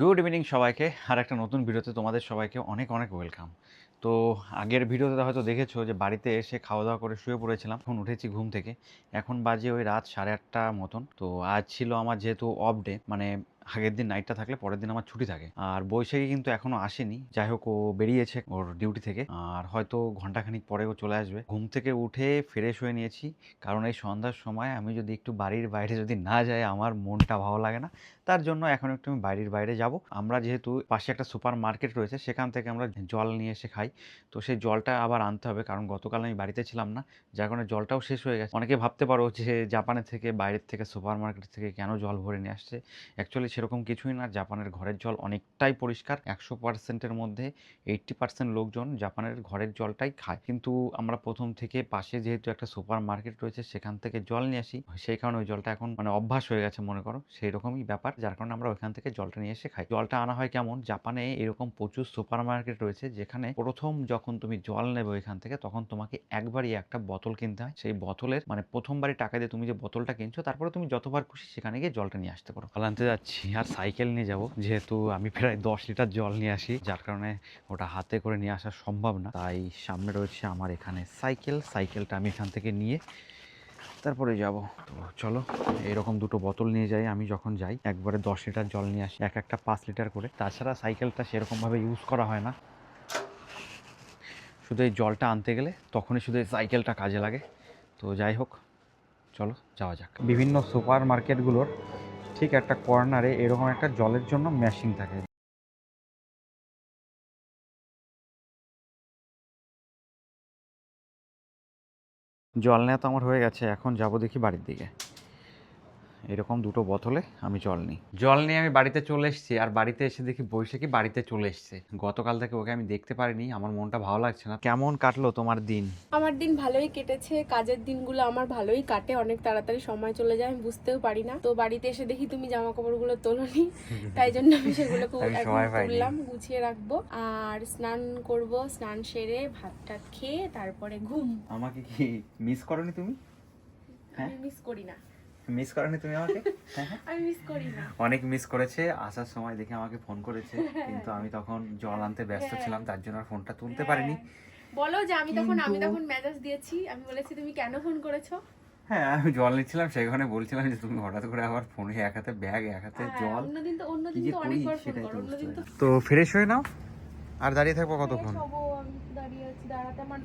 Good evening সবাইকে। আর একটা নতুন ভিডিওতে তোমাদের সবাইকে অনেক অনেক ওয়েলকাম তো আগের ভিডিওতে হয়তো দেখেছ যে বাড়িতে এসে খাওয়া দাওয়া করে শুয়ে পড়েছিলাম। এখন উঠেছি ঘুম থেকে। এখন বাজে ওই রাত সাড়ে আটটা মতন। তো আজ ছিল আমার যেহেতু অফ ডে মানে আগের দিন নাইটটা থাকলে পরের দিন আমার ছুটি থাকে। আর বৈশাখী কিন্তু এখনও আসেনি। যাই হোক, ও বেরিয়েছে ওর ডিউটি থেকে। আর হয়তো ঘন্টাখানিক পরে ও চলে আসবে। ঘুম থেকে উঠে ফ্রেশ হয়ে নিয়েছি। কারণ এই সন্ধ্যার সময় আমি যদি একটু বাড়ির বাইরে যদি না যাই, আমার মনটা ভালো লাগে না। তার জন্য এখন একটু আমি বাড়ির বাইরে যাব। আমরা যেহেতু পাশে একটা সুপার মার্কেট রয়েছে, সেখান থেকে আমরা জল নিয়ে এসে খাই। তো সেই জলটা আবার আনতে হবে, কারণ গতকাল আমি বাড়িতে ছিলাম না। যার কারণে জলটাও শেষ হয়ে গেছে। অনেকে ভাবতে পারো যে জাপানের থেকে, বাইরের থেকে সুপার মার্কেট থেকে কেন জল ভরে নিয়ে আসছে? অ্যাকচুয়ালি সেরকম কিছুই না। জাপানের ঘরের জল অনেকটাই পরিষ্কার। একশো পার্সেন্টের মধ্যে এইট্টি পার্সেন্ট লোকজন জাপানের ঘরের জলটাই খায়। কিন্তু আমরা প্রথম থেকে পাশে যেহেতু একটা সুপার মার্কেট রয়েছে, সেখান থেকে জল নিয়ে আসি। সেই কারণে ওই জলটা এখন মানে অভ্যাস হয়ে গেছে মনে করো। সেই রকমই ব্যাপার। যার কারণে আমরা ওইখান থেকে জলটা নিয়ে এসে খাই। জলটা আনা হয় কেমন? জাপানে এরকম প্রচুর সুপার মার্কেট রয়েছে যেখানে প্রথম যখন তুমি জল নেবে ওইখান থেকে, তখন তোমাকে একবারই একটা বোতল কিনতে হয়। সেই বোতলের মানে প্রথমবারই টাকা দিয়ে তুমি যে বোতলটা কিনছো, তারপরে তুমি যতবার খুশি সেখানে গিয়ে জলটা নিয়ে আসতে পারো। আনতে যাচ্ছি আর সাইকেল নিয়ে যাব। যেহেতু আমি প্রায় দশ লিটার জল নিয়ে আসি, যার কারণে ওটা হাতে করে নিয়ে আসা সম্ভব না। তাই সামনে রয়েছে আমার এখানে সাইকেল। সাইকেলটা আমি এখান থেকে নিয়ে তারপরে যাব। তো চলো, এরকম দুটো বোতল নিয়ে যাই, আমি যখন যাই, একবারে দশ লিটার জল নিয়ে আসি, এক একটা পাঁচ লিটার করে। তাছাড়া সাইকেলটা সেরকমভাবে ইউজ করা হয় না। শুধু এই জলটা আনতে গেলে তখনই শুধু এই সাইকেলটা কাজে লাগে। তো যাই হোক, চলো, যাওয়া যাক। বিভিন্ন সুপার মার্কেটগুলোর ঠিক একটা কর্নারে এরকম একটা জলের জন্য মেশিন থাকে। জল নেওয়া তো আমার হয়ে গেছে এখন যাব দেখি বাড়ির দিকে। এরকম দুটো বোতলে আমি জল নিই। জল নিয়ে আমি বাড়িতে চলে এসেছি আর বাড়িতে এসে দেখি বৈশাখী বাড়িতে চলে এসেছে। গতকাল থেকে ওকে আমি দেখতে পারিনি আমার মনটা ভালো লাগছে না। কেমন কাটলো তোমার দিন? আমার দিন ভালোই কেটেছে কাজের দিনগুলো আমার ভালোই কাটে অনেক তাড়াতাড়ি সময় চলে যায় আমি বুঝতেও পারি না। তো বাড়িতে এসে দেখি তুমি জামা কাপড়গুলো তোলনি তাই জন্য আমি সময় তুললাম গুছিয়ে রাখব। আর স্নান করব স্নান সেরে ভাত টাত খেয়ে তারপরে ঘুম। আমাকে কি মিস করনি তুমি? হ্যাঁ? আমি মিস করি না। মিস করনি তুমি আমাকে? আমি মিস করি না। অনেক মিস করেছে আসার সময় দেখে আমাকে ফোন করেছে। কিন্তু আমি তখন জল আনতে ব্যস্ত ছিলাম তার জন্য আর ফোনটা তুলতে পারিনি। বলো যে আমি তখন আমি তখন মেজাজ দিয়েছি আমি বলেছি তুমি কেন ফোন করেছ? হ্যাঁ আমি জল নিচ্ছিলাম সেখানে বলছিলাম যে তুমি হঠাৎ করে আবার ফোনে এক হাতে ব্যাগ এক হাতে হ্যাঁ, জল অন্যদিন তো অন্যদিন তো অনেকবার ফোন করো অন্যদিন তো তো ফ্রেশ হয়ে নাও? আর দাঁড়িয়ে থাকব কতক্ষণ এই সবও আমি একটু দাঁড়িয়ে আছি, দাঁড়াতে আমার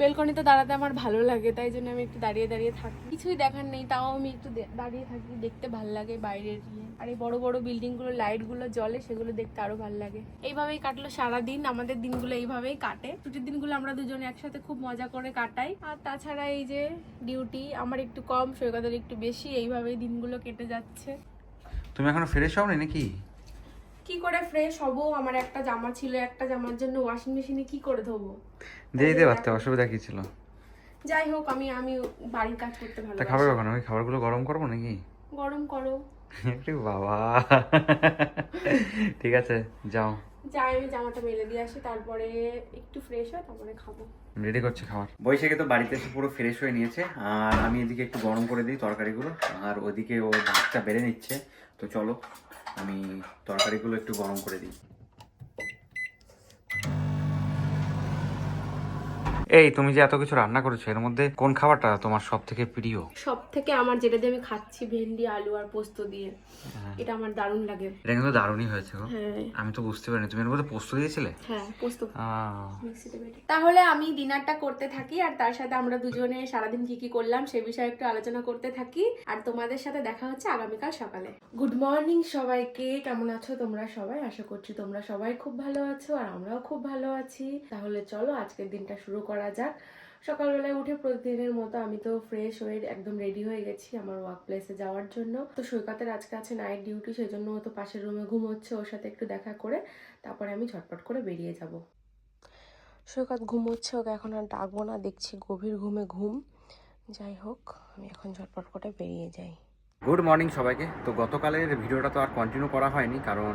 বেলকনিতে দাঁড়াতে আমার ভালো লাগে, তাই জন্য আমি একটু দাঁড়িয়ে দাঁড়িয়ে থাকি। কিছুই দেখার নেই, তাও আমি একটু দাঁড়িয়ে থাকি, দেখতে ভালো লাগে বাইরের ইয়ে আর এই বড় বড় বিল্ডিংগুলো লাইটগুলো জ্বলে, সেগুলো দেখতে আরও ভালো লাগে। এইভাবেই কাটলো সারা দিন আমাদের দিনগুলো এইভাবেই কাটে। ছুটির দিনগুলো আমরা দুজনে একসাথে খুব মজা করে কাটাই। আর তাছাড়া এই যে ডিউটি আমার একটু কম, সৈকতের একটু বেশি, এইভাবেই দিনগুলো কেটে যাচ্ছে। তুমি এখনও হওনি নাকি? কি করে ফ্রেশ হব? আমার একটা জামা ছিল একটা জামার জন্য ওয়াশিং মেশিনে কি করে ধোবো? দিয়ে দিতে পারতে অসুবিধা কি ছিল? যাই হোক আমি আমি বাড়ির কাজ করতে ভালো তা খাবার কখন? আমি খাবারগুলো গরম করব নাকি? গরম করো। আরে বাবা। ঠিক আছে যাও। যাই আমি জামাটা মেলে দিয়ে আসি তারপরে একটু ফ্রেশ হয় তারপরে খাব। রেডি করছি খাবার বৈশাখে তো বাড়িতে এসে পুরো ফ্রেশ হয়ে নিয়েছে আর আমি এদিকে একটু গরম করে দিই তরকারিগুলো আর ওদিকে ও ভাতটা বেড়ে নিচ্ছে। তো চলো আমি তরকারিগুলো একটু গরম করে দিই। এই তুমি যে এত কিছু রান্না করেছ এর মধ্যে কোন খাবারটা তোমার সব থেকে প্রিয়? সব থেকে আমার যেটা দিয়ে আমি খাচ্ছি ভেন্ডি আলু আর পোস্ত দিয়ে এটা আমার দারুণ লাগে। এটা কিন্তু দারুণই হয়েছে গো। হ্যাঁ। আমি তো বুঝতে পারিনি তুমি এর মধ্যে পোস্ত দিয়েছিলে? হ্যাঁ পোস্ত তাহলে আমি ডিনারটা করতে থাকি আর তার সাথে আমরা দুজনে সারাদিন কি কি করলাম সে বিষয়ে একটু আলোচনা করতে থাকি আর তোমাদের সাথে দেখা হচ্ছে আগামীকাল সকালে। গুড মর্নিং সবাইকে কেমন আছো তোমরা সবাই? আশা করছি তোমরা সবাই খুব ভালো আছো আর আমরাও খুব ভালো আছি। তাহলে চলো আজকের দিনটা শুরু করা যাক। সকালবেলায় উঠে প্রতিদিনের মতো আমি তো ফ্রেশ হয়ে একদম রেডি হয়ে গেছি আমার ওয়ার্ক প্লেসে যাওয়ার জন্য। তো সৈকতের আজকে আছে নাইট ডিউটি সেই জন্য তো পাশের রুমে ঘুমোচ্ছে, ওর সাথে একটু দেখা করে তারপরে আমি ঝটপট করে বেরিয়ে যাব। সৈকত ঘুমোচ্ছে, ওকে এখন আর ডাকবো না, দেখছি গভীর ঘুমে ঘুম। যাই হোক, আমি এখন ঝটপট করে বেরিয়ে যাই। গুড মর্নিং সবাইকে। তো গতকালের ভিডিওটা তো আর কন্টিনিউ করা হয়নি, কারণ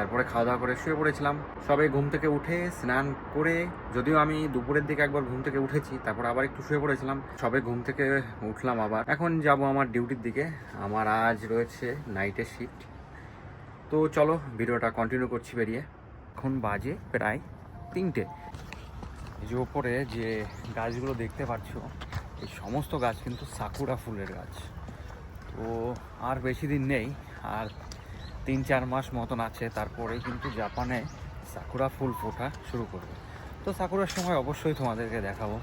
তারপরে খাওয়া দাওয়া করে শুয়ে পড়েছিলাম। সবে ঘুম থেকে উঠে স্নান করে, যদিও আমি দুপুরের দিকে একবার ঘুম থেকে উঠেছি, তারপর আবার একটু শুয়ে পড়েছিলাম। সবে ঘুম থেকে উঠলাম আবার। এখন যাব আমার ডিউটির দিকে। আমার আজ রয়েছে নাইটের শিফট। তো চলো, ভিডিওটা কন্টিনিউ করছি বেরিয়ে। এখন বাজে প্রায় তিনটে। যে ওপরে যে গাছগুলো দেখতে পাচ্ছ, এই সমস্ত গাছ কিন্তু সাকুরা ফুলের গাছ। তো আর বেশি দিন নেই, আর তিন চার মাস মতন আছে, তারপরে কিন্তু জাপানে সাকুরা ফুল ফোটা শুরু করবে। তো সাকুরার সময় অবশ্যই তোমাদেরকে দেখাবো।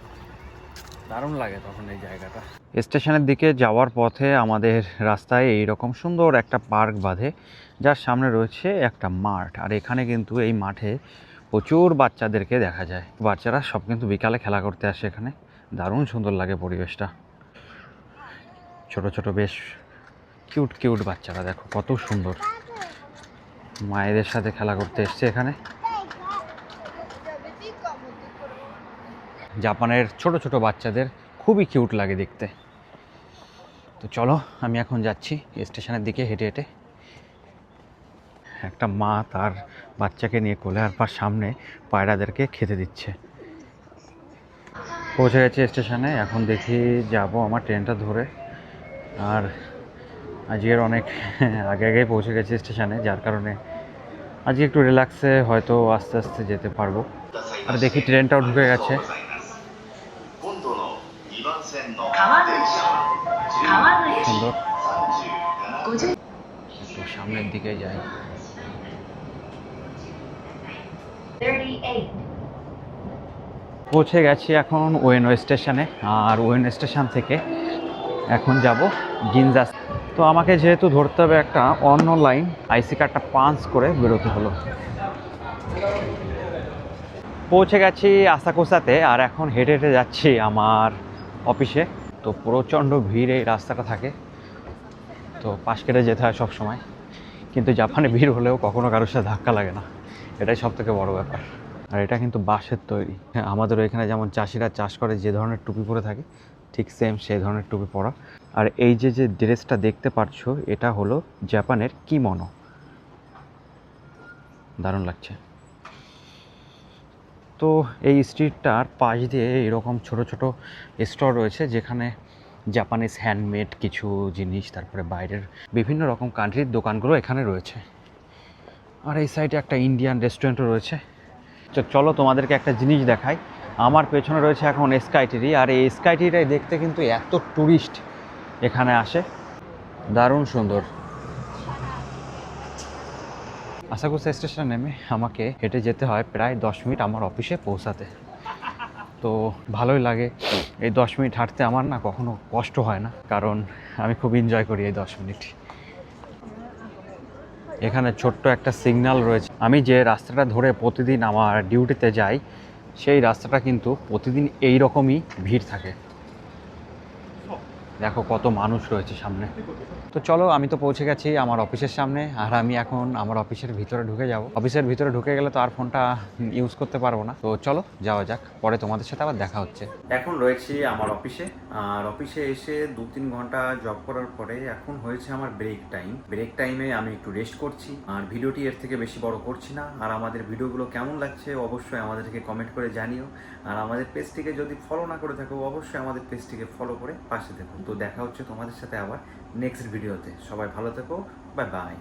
দারুণ লাগে তখন এই জায়গাটা। স্টেশনের দিকে যাওয়ার পথে আমাদের রাস্তায় এই রকম সুন্দর একটা পার্ক বাঁধে, যার সামনে রয়েছে একটা মাঠ, আর এখানে কিন্তু এই মাঠে প্রচুর বাচ্চাদেরকে দেখা যায়। বাচ্চারা সব কিন্তু বিকালে খেলা করতে আসে এখানে। দারুণ সুন্দর লাগে পরিবেশটা। ছোট ছোট, বেশ কিউট কিউট বাচ্চারা, দেখো, কত সুন্দর। মায়েদের সাথে খেলা করতে এসছে এখানে। জাপানের ছোট ছোট বাচ্চাদের খুবই কিউট লাগে দেখতে। তো চলো, আমি এখন যাচ্ছি স্টেশনের দিকে হেঁটে হেঁটে। একটা মা তার বাচ্চাকে নিয়ে কোলে আর পার সামনে পায়রাদেরকে খেতে দিচ্ছে। পৌঁছে গেছি স্টেশনে, এখন দেখি যাব আমার ট্রেনটা ধরে। আর আজকের অনেক আগে আগে পৌঁছে গেছি স্টেশনে, যার কারণে আজকে একটু রিল্যাক্সে হয়তো আস্তে আস্তে যেতে পারব। আর দেখি ট্রেনটাও ঢুকে গেছে। সুন্দর। সামনের দিকে যাই। পৌঁছে গেছি এখন ওয়েনো স্টেশনে, আর ওয়েন স্টেশন থেকে এখন যাব গিনজা তো আমাকে যেহেতু ধরতে হবে একটা অন্য লাইন আইসি কার্ডটা পাঞ্চ করে বেরোতে হলো। পৌঁছে গেছি আসাকুসাতে আর এখন হেঁটে হেঁটে যাচ্ছি আমার অফিসে। তো প্রচণ্ড ভিড় এই রাস্তাটা থাকে। তো পাশ কেটে যেতে হয় সব সময়। কিন্তু জাপানে ভিড় হলেও কখনো কারোর সাথে ধাক্কা লাগে না। এটাই সব থেকে বড় ব্যাপার। আর এটা কিন্তু বাঁশের তৈরি। হ্যাঁ আমাদের এখানে যেমন চাষিরা চাষ করে যে ধরনের টুপি পরে থাকে, ঠিক সেম সেই ধরনের টুপি পরা। আর এই যে যে ড্রেসটা দেখতে পাচ্ছ এটা হলো জাপানের কিমনো। দারুণ লাগছে। তো এই স্ট্রিটটার পাশ দিয়ে এরকম ছোট ছোট স্টোর রয়েছে, যেখানে জাপানিজ হ্যান্ডমেড কিছু জিনিস, তারপরে বাইরের বিভিন্ন রকম কান্ট্রির দোকানগুলো এখানে রয়েছে। আর এই সাইডে একটা ইন্ডিয়ান রেস্টুরেন্টও রয়েছে। তো চলো তোমাদেরকে একটা জিনিস দেখাই। আমার পেছনে রয়েছে এখন স্কাইটেরি আর এই স্কাইটেরিটাই দেখতে কিন্তু এত ট্যুরিস্ট এখানে আসে। দারুণ সুন্দর। আসাকুসা স্টেশনে নেমে আমাকে হেঁটে যেতে হয় প্রায় দশ মিনিট আমার অফিসে পৌঁছাতে। তো ভালোই লাগে। এই দশ মিনিট হাঁটতে আমার না কখনো কষ্ট হয় না, কারণ আমি খুব এনজয় করি এই দশ মিনিট। এখানে ছোট্ট একটা সিগন্যাল রয়েছে। আমি যে রাস্তাটা ধরে প্রতিদিন আমার ডিউটিতে যাই, সেই রাস্তাটা কিন্তু প্রতিদিন এই রকমই ভিড় থাকে। দেখো কত মানুষ রয়েছে সামনে। তো চলো, আমি তো পৌঁছে গেছি আমার অফিসের সামনে, আর আমি এখন আমার অফিসের ভিতরে ঢুকে যাব। অফিসের ভিতরে ঢুকে গেলে তো আর ফোনটা ইউজ করতে পারব না। তো চলো, যাওয়া যাক, পরে তোমাদের সাথে আবার দেখা হচ্ছে। এখন রয়েছি আমার অফিসে, আর অফিসে এসে দু তিন ঘণ্টা জব করার পরে এখন হয়েছে আমার ব্রেক টাইম ব্রেক টাইমে আমি একটু রেস্ট করছি, আর ভিডিওটি এর থেকে বেশি বড় করছি না। আর আমাদের ভিডিওগুলো কেমন লাগছে অবশ্যই আমাদেরকে কমেন্ট করে জানিও। আর আমাদের পেজটিকে যদি ফলো না করে থাকো, অবশ্যই আমাদের পেজটিকে ফলো করে পাশে দেখো তো দেখা হচ্ছে তোমাদের সাথে আবার নেক্সট ভিডিওতে সবাই ভালো থেকো বাই বাই